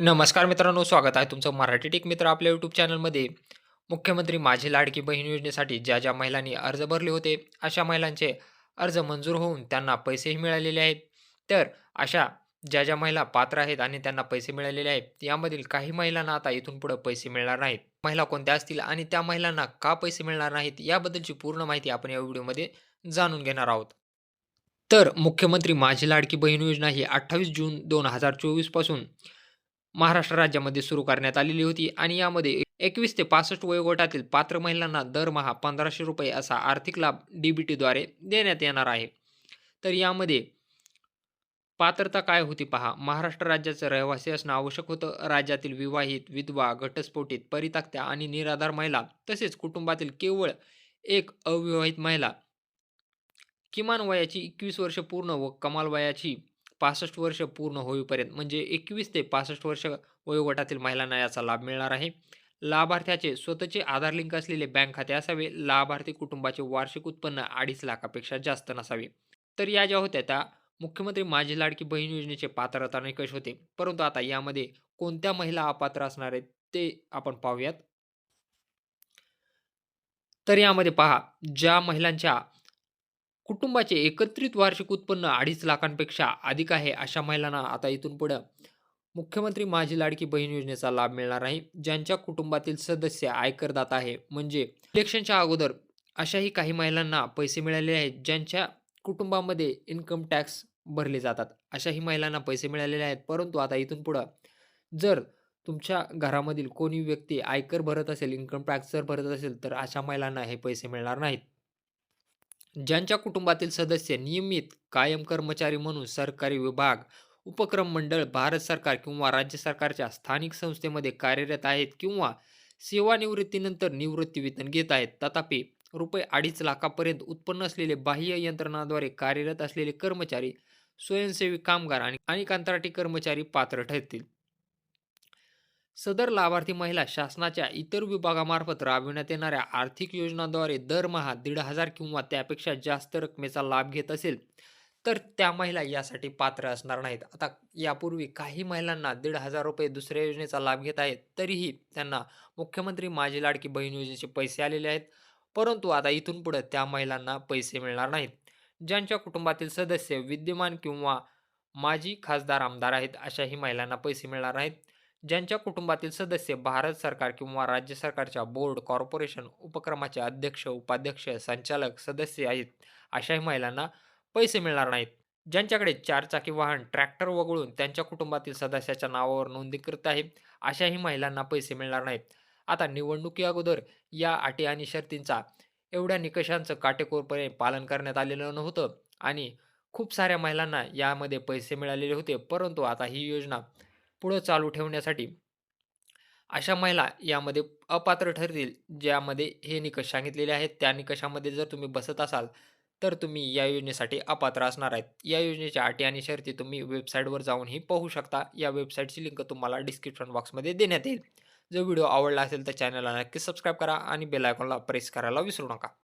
नमस्कार मित्रांनो स्वागत आहे तुमचं मराठी टेक मित्र आपल्या यूट्यूब चॅनलमध्ये. मुख्यमंत्री माझी लाडकी बहीण योजनेसाठी ज्या ज्या महिलांनी अर्ज भरले होते अशा महिलांचे अर्ज मंजूर होऊन त्यांना पैसेही मिळालेले आहेत. तर अशा ज्या ज्या महिला पात्र आहेत आणि त्यांना पैसे मिळालेले आहेत यामधील काही महिलांना आता इथून पुढे पैसे मिळणार नाहीत. महिला कोणत्या असतील आणि त्या महिलांना का पैसे मिळणार नाहीत याबद्दलची पूर्ण माहिती आपण या व्हिडिओमध्ये जाणून घेणार आहोत. तर मुख्यमंत्री माझी लाडकी बहीण योजना ही अठ्ठावीस जून दोन हजार चोवीसपासून पासून महाराष्ट्र राज्यामध्ये सुरू करण्यात आलेली होती आणि यामध्ये एकवीस ते पासष्ट वयोगटातील पात्र महिलांना दरमहा पंधराशे रुपये असा आर्थिक लाभ डीबीटीद्वारे देण्यात येणार आहे. तर यामध्ये पात्रता काय होती पहा. महाराष्ट्र राज्याचं रहिवासी असणं आवश्यक होतं. राज्यातील विवाहित विधवा घटस्फोटित परित्यक्त्या आणि निराधार महिला तसेच कुटुंबातील केवळ एक अविवाहित महिला किमान वयाची एकवीस वर्ष पूर्ण व कमाल वयाची पासष्ट वर्ष पूर्ण होईपर्यंत म्हणजे एकवीस ते पासष्ट वर्ष वयोगटातील महिलांना याचा लाभ मिळणार आहे. लाभार्थ्याचे स्वतःचे आधार लिंक असलेले बँक खाते असावे लाभार्थी कुटुंबाचे वार्षिक उत्पन्न अडीच लाखापेक्षा जास्त नसावे. तर या ज्या होत्या त्या मुख्यमंत्री माझी लाडकी बहीण योजनेचे पात्रता निकष होते. परंतु आता यामध्ये कोणत्या महिला अपात्र असणार आहेत ते आपण पाहूयात. तर यामध्ये पहा ज्या महिलांच्या कुटुंबाचे एकत्रित वार्षिक उत्पन्न अडीच लाखांपेक्षा अधिक आहे अशा महिलांना आता इथून पुढं मुख्यमंत्री माझी लाडकी बहीण योजनेचा लाभ मिळणार आहे ज्यांच्या कुटुंबातील सदस्य आयकरदाता आहे म्हणजे इलेक्शनच्या अगोदर अशाही काही महिलांना पैसे मिळाले आहेत ज्यांच्या कुटुंबामध्ये इन्कम टॅक्स भरले जातात. अशाही महिलांना पैसे मिळालेले आहेत परंतु आता इथून पुढं जर तुमच्या घरामधील कोणी व्यक्ती आयकर भरत असेल इन्कम टॅक्स जर भरत असेल तर अशा महिलांना हे पैसे मिळणार नाहीत. ज्यांच्या कुटुंबातील सदस्य नियमित कायम कर्मचारी म्हणून सरकारी विभाग उपक्रम मंडळ भारत सरकार किंवा राज्य सरकारच्या स्थानिक संस्थेमध्ये कार्यरत आहेत किंवा सेवानिवृत्तीनंतर निवृत्ती वेतन घेत आहेत तथापि रुपये अडीच लाखापर्यंत उत्पन्न असलेले बाह्य यंत्रणाद्वारे कार्यरत असलेले कर्मचारी स्वयंसेवी कामगार आणि आणि कंत्राटी कर्मचारी पात्र ठरतील. सदर लाभार्थी महिला शासनाच्या इतर विभागामार्फत राबविण्यात येणाऱ्या आर्थिक योजनांद्वारे दरमहा दीड हजार किंवा त्यापेक्षा जास्त रकमेचा लाभ घेत असेल तर त्या महिला यासाठी पात्र असणार नाहीत. आता यापूर्वी काही महिलांना दीड हजार रुपये दुसऱ्या योजनेचा लाभ घेत आहेत तरीही त्यांना मुख्यमंत्री माझी लाडकी बहीण योजनेचे पैसे आलेले आहेत. परंतु आता इथून पुढे त्या महिलांना पैसे मिळणार नाहीत. ज्यांच्या कुटुंबातील सदस्य विद्यमान किंवा माजी खासदार आमदार आहेत अशाही महिलांना पैसे मिळणार नाहीत. ज्यांच्या कुटुंबातील सदस्य भारत सरकार किंवा राज्य सरकारच्या बोर्ड कॉर्पोरेशन उपक्रमाचे अध्यक्ष उपाध्यक्ष संचालक सदस्य आहेत अशाही महिलांना पैसे मिळणार नाहीत. ज्यांच्याकडे चारचाकी वाहन ट्रॅक्टर वगळून त्यांच्या कुटुंबातील सदस्याच्या नावावर नोंदणीकृत आहे अशाही महिलांना पैसे मिळणार नाहीत. आता निवडणुकी अगोदर या अटी आणि शर्तींचा एवढ्या निकषांचं काटेकोरपणे पालन करण्यात आलेलं नव्हतं आणि खूप साऱ्या महिलांना यामध्ये पैसे मिळालेले होते परंतु आता ही योजना पुढं चालू ठेवण्यासाठी अशा महिला यामध्ये अपात्र ठरतील ज्यामध्ये हे निकष सांगितलेले आहेत. त्या निकषामध्ये जर तुम्ही बसत असाल तर तुम्ही या योजनेसाठी अपात्र असणार आहेत. या योजनेच्या अटी आणि शर्ती तुम्ही वेबसाईटवर जाऊनही पाहू शकता. या वेबसाईटची लिंक तुम्हाला डिस्क्रिप्शन बॉक्समध्ये देण्यात येईल. जर व्हिडिओ आवडला असेल तर चॅनलला नक्की सबस्क्राईब करा आणि बेल आयकॉनला प्रेस करायला विसरू नका.